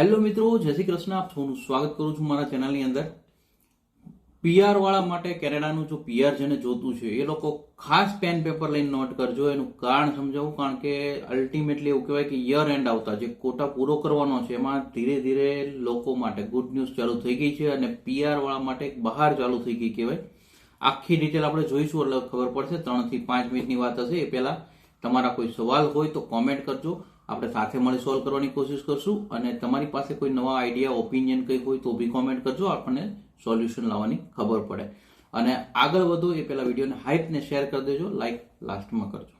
Hello મિત્રો, જય શ્રી કૃષ્ણ. આપ સૌનું સ્વાગત કરું છું મારા ચેનલની અંદર. પીઆર વાળા માટે કેનેડાનું જો પીઆર જેને જોતું છે, એ લોકો ખાસ પેન પેપર લઈને નોટ કરજો. એનું કારણ સમજાવું, કારણ કે અલ્ટિમેટલી એવું કહેવાય કે યર એન્ડ આવતા, જે કોટા પૂરો કરવાનો છે, એમાં ધીરે ધીરે લોકો માટે ગુડ ન્યૂઝ ચાલુ થઈ ગઈ છે અને પીઆર વાળા માટે બહાર ચાલુ થઈ ગઈ કહેવાય. આખી ડિટેલ આપણે જોઈશું, એટલે ખબર પડશે. ત્રણથી પાંચ મિનિટની વાત હશે. એ પહેલાં તમારા કોઈ સવાલ હોય તો કોમેન્ટ કરજો. આપણે સાથે મળી સોલ્વ કરવાની કોશિશ કરશું અને તમારી પાસે કોઈ નવા આઈડિયા ઓપિનિયન કંઈ હોય તો બી કોમેન્ટ કરજો, આપણને સોલ્યુશન લાવવાની ખબર પડે. અને આગળ વધો એ પહેલા વિડીયોને હાઇપને શેર કરી દેજો લાઈક લાસ્ટમાં કરજો.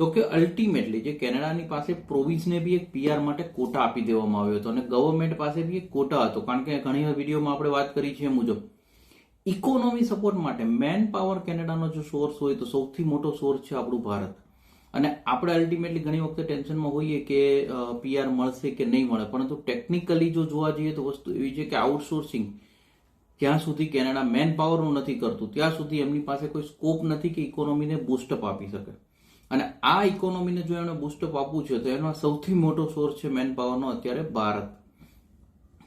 તો કે અલ્ટિમેટલી જે કેનેડાની પાસે પ્રોવિન્સને બી એક પીઆર માટે કોટા આપી દેવામાં આવ્યો હતો અને ગવર્મેન્ટ પાસે બી એક કોટા હતો. કારણ કે ઘણી વિડીયોમાં આપણે વાત કરી છે મુજબ. ઇકોનોમી સપોર્ટ માટે મેન પાવર કેનેડાનો જો સોર્સ હોય તો સૌથી મોટો સોર્સ છે આપણું ભારત. અને આપણે અલ્ટિમેટલી ઘણી વખતે ટેન્શનમાં હોઈએ કે પીઆર મળશે કે નહીં મળે. પરંતુ ટેકનિકલી જો જોવા જઈએ તો વસ્તુ એવી છે કે આઉટસોર્સિંગ જ્યાં સુધી કેનેડા મેન પાવરનું નથી કરતું, ત્યાં સુધી એમની પાસે કોઈ સ્કોપ નથી કે ઇકોનોમીને બુસ્ટઅપ આપી શકે. અને આ ઇકોનોમીને જો એમણે બુસ્ટઅપ આપવું છે, તો એનો સૌથી મોટો સોર્સ છે મેન પાવરનો અત્યારે ભારત.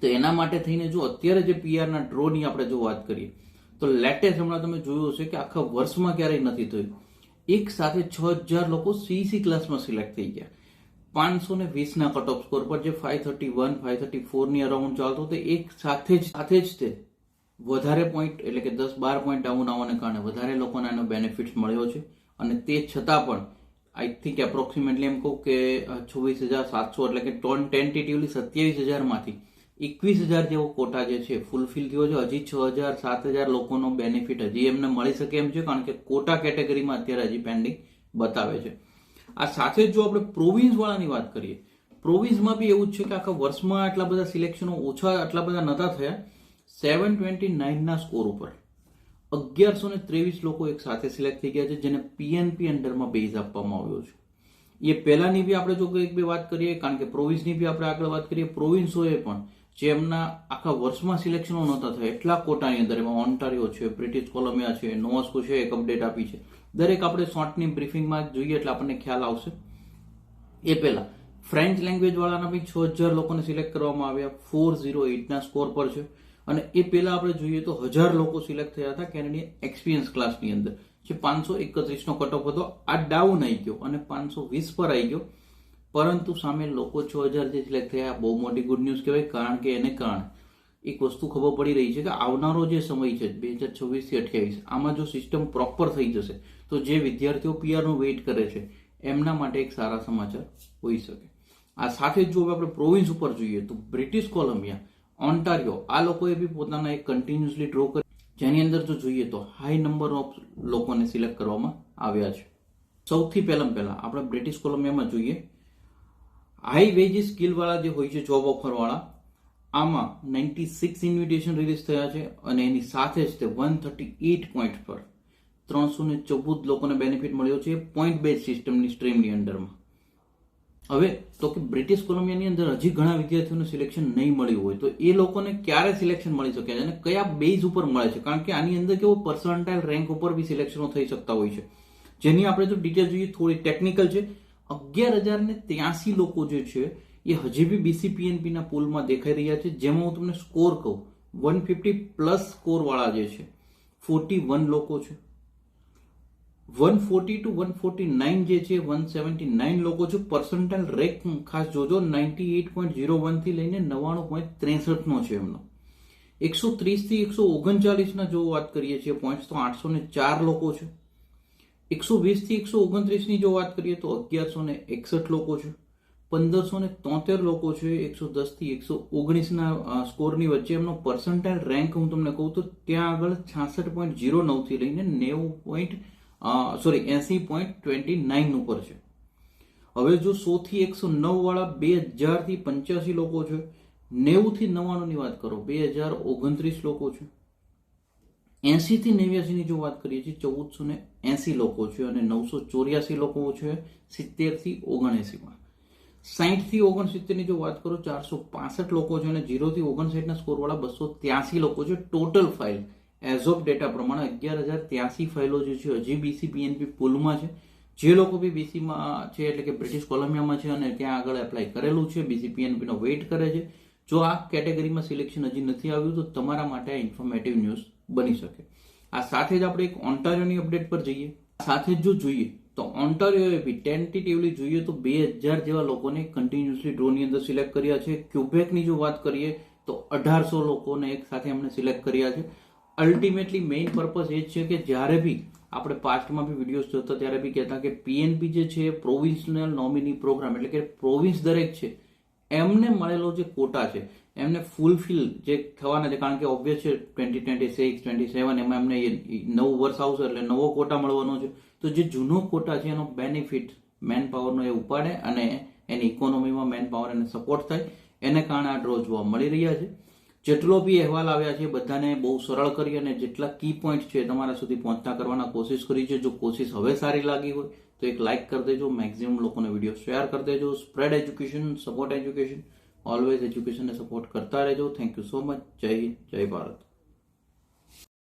તો એના માટે થઈને જો અત્યારે જે પીઆરના ડ્રોની આપણે જો વાત કરીએ, તો લેટેસ્ટ હમણાં તમે જોયું હશે કે આખા વર્ષમાં ક્યારેય નથી થયું. એક સાથે છ હજાર લોકો સીસી ક્લાસમાં સિલેક્ટ થઈ ગયા. પાંચસો ને વીસના કટ ઓફ સ્કોર પર જે five thirty one five thirty ફોરની around ચાલતો તે એક સાથે જ સાથે જ તે વધારે પોઈન્ટ એટલે કે દસ બાર પોઈન્ટ ડાઉન આવવાને કારણે વધારે લોકોને એનો બેનિફિટ મળ્યો છે. અને તે છતાં પણ આઈ થિંક એપ્રોક્સિમેટલી એમ કહું કે છવ્વીસ હજાર સાતસો એટલે કે ટોન ટેન્ટેટિવલી સત્યાવીસ હજારમાંથી એકવીસ હજાર જેવો કોટા જે છે ફૂલફિલ થયો છે. હજી છ હજાર, સાત હજાર લોકોનો બેનિફિટ હજી એમને મળી શકે એમ છે, કારણ કે કોટા કેટેગરીમાં અત્યારે હજી પેન્ડિંગ બતાવે છે. આ સાથે જ જો આપણે પ્રોવિન્સ વાળાની વાત કરીએ પ્રોવિન્સમાં બી એવું જ છે કે આખા વર્ષમાં આટલા બધા સિલેક્શનો ઓછા, આટલા બધા નતા થયા. સેવન ટ્વેન્ટી નાઇનના સ્કોર ઉપર અગિયારસો ને ત્રેવીસ લોકો એક સાથે સિલેક્ટ થઈ ગયા છે, જેને પીએનપી અંડરમાં બેઝ આપવામાં આવ્યો છે. એ પહેલાની બી આપણે જો એક બે વાત કરીએ, કારણ કે પ્રોવિન્સની બી આપણે આગળ વાત કરીએ પ્રોવિન્સોએ પણ જે એમના આખા વર્ષમાં સિલેક્શનો નહોતા થયા. એટલા કોટાની અંદર એમાં ઓન્ટારિયો છે બ્રિટિશ કોલંબિયા છે નોવાસ્કો છે, એક અપડેટ આપી છે. દરેક આપણે શોર્ટની બ્રીફિંગમાં જોઈએ એટલે આપણને ખ્યાલ આવશે. એ પહેલા ફ્રેન્ચ લેંગ્વેજ વાળાના બી છ હજાર લોકોને સિલેક્ટ કરવામાં આવ્યા. ફોર ઝીરો એટના સ્કોર પર છે. અને એ પહેલા આપણે જોઈએ તો હજાર લોકો સિલેક્ટ થયા હતા કેનેડિયન એક્સપિરિયન્સ ક્લાસની અંદર. જે પાંચસો એકત્રીસનો કટઓફ હતો. આ ડાઉન આવી ગયો અને પાંચસો વીસ પર આવી ગયો. પરંતુ સામે લોકો છ હજાર જે સિલેક્ટ થયા બહુ મોટી ગુડ ન્યૂઝ કહેવાય, કારણ કે એને કારણે એક વસ્તુ ખબર પડી રહી છે કે આવનારો જે સમય છે, બે હજાર છવ્વીસથી અઠ્યાવીસ, આમાં જો સિસ્ટમ પ્રોપર થઈ જશે, તો જે વિદ્યાર્થીઓ પીઆરનું વેઇટ કરે છે, એમના માટે એક સારા સમાચાર હોઈ શકે. આ સાથે જ જો આપણે પ્રોવિન્સ ઉપર જોઈએ, તો બ્રિટિશ કોલંબિયા ઓન્ટારિયો આ લોકોએ બી પોતાના એક કન્ટિન્યુઅસલી ડ્રો કરી, જેની અંદર જો જોઈએ તો હાઈ નંબર ઓફ લોકોને સિલેક્ટ કરવામાં આવ્યા છે. સૌથી પહેલા પહેલા, આપણે બ્રિટિશ કોલંબિયામાં જોઈએ હાઈ વેજી સ્કિલવાળા જે હોય છે જોબ ઓફરવાળા આમાં નાઇન્ટી સિક્સ ઇન્વિટેશન રિલીઝ થયા છે અને એની સાથે જ તે વન થર્ટી એટ પોઈન્ટ પર ત્રણસો ને ચૌદ લોકોને બેનિફિટ મળ્યો છે પોઈન્ટ બેઝ સિસ્ટમની સ્ટ્રીમની અંડરમાં હવે, તો કે બ્રિટિશ કોલંબિયાની અંદર હજી ઘણા વિદ્યાર્થીઓને સિલેક્શન નહીં મળ્યું હોય, તો એ લોકોને ક્યારે સિલેક્શન મળી શકે છે અને કયા બેઝ ઉપર મળે છે? કારણ કે આની અંદર કેવો પર્સન્ટાઇલ રેન્ક ઉપર બી સિલેક્શનો થઈ શકતા હોય છે. જેની આપણે જો ડિટેલ જોઈએ, થોડી ટેકનિકલ છે. અગિયાર હજાર ને ત્યાસી લોકો જે છે, એ હજી બી બીસીપીએનપી ના પુલમાં દેખાઈ રહ્યા છે, જેમાં હું તમને સ્કોર કહું વન ફિફ્ટી પ્લસ સ્કોર વાળા જે છે ફોર્ટી વન લોકો છે. One forty two one forty nine જે છે વન સેવન્ટી નાઇન લોકો છે. પર્સન્ટાઇલ રેક ખાસ જોજો નાઇન્ટી એઇટ પોઈન્ટ ઝીરો વનથી લઈને નવ્વાણું પોઈન્ટ ત્રેસઠનો છે એમનો. એકસો ત્રીસથી એકસો ઓગણચાલીસના જો વાત કરીએ છીએ પોઈન્ટ્સ તો આઠસો ને ચાર લોકો છે. એકસો વીસથી એકસો ઓગણત્રીસની જો વાત કરીએ તો અગિયારસો ને એકસઠ લોકો છે, પંદરસો ને તોતેર લોકો છે, એકસો દસથી એકસો ઓગણીસના સ્કોરની વચ્ચે એમનો પર્સન્ટાઇલ રેન્ક હું તમને કહું તો ત્યાં આગળ છાસઠ પોઈન્ટ ઝીરો નવથી લઈને નેવું પોઈન્ટ સોરી એસી પોઈન્ટ ટ્વેન્ટી નાઇન ઉપર છે. હવે જો સો થી એકસો નવ વાળા બે હજારથી પંચ્યાસી લોકો છે નેવું થી નવ્વાણુંની વાત કરો, બે હજાર ઓગણત્રીસ લોકો છે. એસી થી નેવ્યાસી ની જો વાત કરીએ છીએ ચૌદસો ને એસી લોકો છે અને નવસો ચોર્યાસી લોકો છે સિત્તેરથી ઓગણએસીમાં ઓગણસિત્તેરની થી ઓગણસિત્તેરની જો વાત કરો, ચારસો પાસઠ લોકો છે અને જીરો થી ઓગણસાઠ ના સ્કોર વાળા બસો ત્યાસી લોકો છે. Total file as of data પ્રમાણે અગિયાર હજાર ત્યાસી ફાઇલો જે છે, હજી બીસી પીએનપી પુલમાં છે. જે લોકો બી બીસીમાં છે, એટલે કે બ્રિટિશ કોલંબિયામાં છે અને ત્યાં આગળ એપ્લાય કરેલું છે. બીસી પીએનપી નો વેઇટ કરે છે. જો આ કેટેગરીમાં સિલેક્શન હજી નથી આવ્યું, તો તમારા માટે ઇન્ફોર્મેટિવ ન્યૂઝ બની શકે. આ સાથે જ આપણે એક ઓન્ટારિયોની અપડેટ પર જઈએ. સાથે જ જો જોઈએ, તો ઓન્ટારિયો બી ટેન્ટેટિવલી જોઈએ તો બે હજાર જેવા લોકોને કન્ટિન્યુઅસલી ડ્રોની અંદર સિલેક્ટ કર્યા છે. ક્યુબેકની જો વાત કરીએ, તો અઢારસો લોકોને એક સાથે એમને સિલેક્ટ કર્યા છે. અલ્ટિમેટલી મેઇન પર્પઝ એ છે કે જ્યારે બી આપણે પાસ્ટમાં બી વિડીયોઝ જોતા ત્યારે બી કહેતા કે પીએનપી જે છે પ્રોવિન્શનલ નોમિની પ્રોગ્રામ એટલે કે પ્રોવિન્સ દરેક છે, એમને મળેલો જે કોટા છે એમને ફૂલફિલ જે થવાના છે, કારણ કે ઓબ્વિયસ છે twenty twenty six twenty seven એમાં એમને નવું વર્ષ આવશે એટલે નવો કોટા મળવાનો છે. તો જે જૂનો કોટા છે, એનો બેનિફિટ મેન પાવરનો એ ઉપાડે અને એની ઇકોનોમીમાં મેન પાવર એને સપોર્ટ થાય. એને કારણે આ ડ્રો જોવા મળી રહ્યા છે. જેટલો બી અહેવાલ આવ્યા છે બધાને બહુ સરળ કરી અને જેટલા કી પોઈન્ટ છે તમારા સુધી પહોંચતા કરવાના કોશિશ કરી છે. જો કોશિશ હવે સારી લાગી હોય, તો એક લાઇક કરી દેજો. મેક્સિમમ લોકોને વીડિયો શેર કરી દેજો. Spread education support education always એજ્યુકેશનને support કરતા રહેજો. થેન્ક યુ સો મચ જય હિન્દ જય ભારત.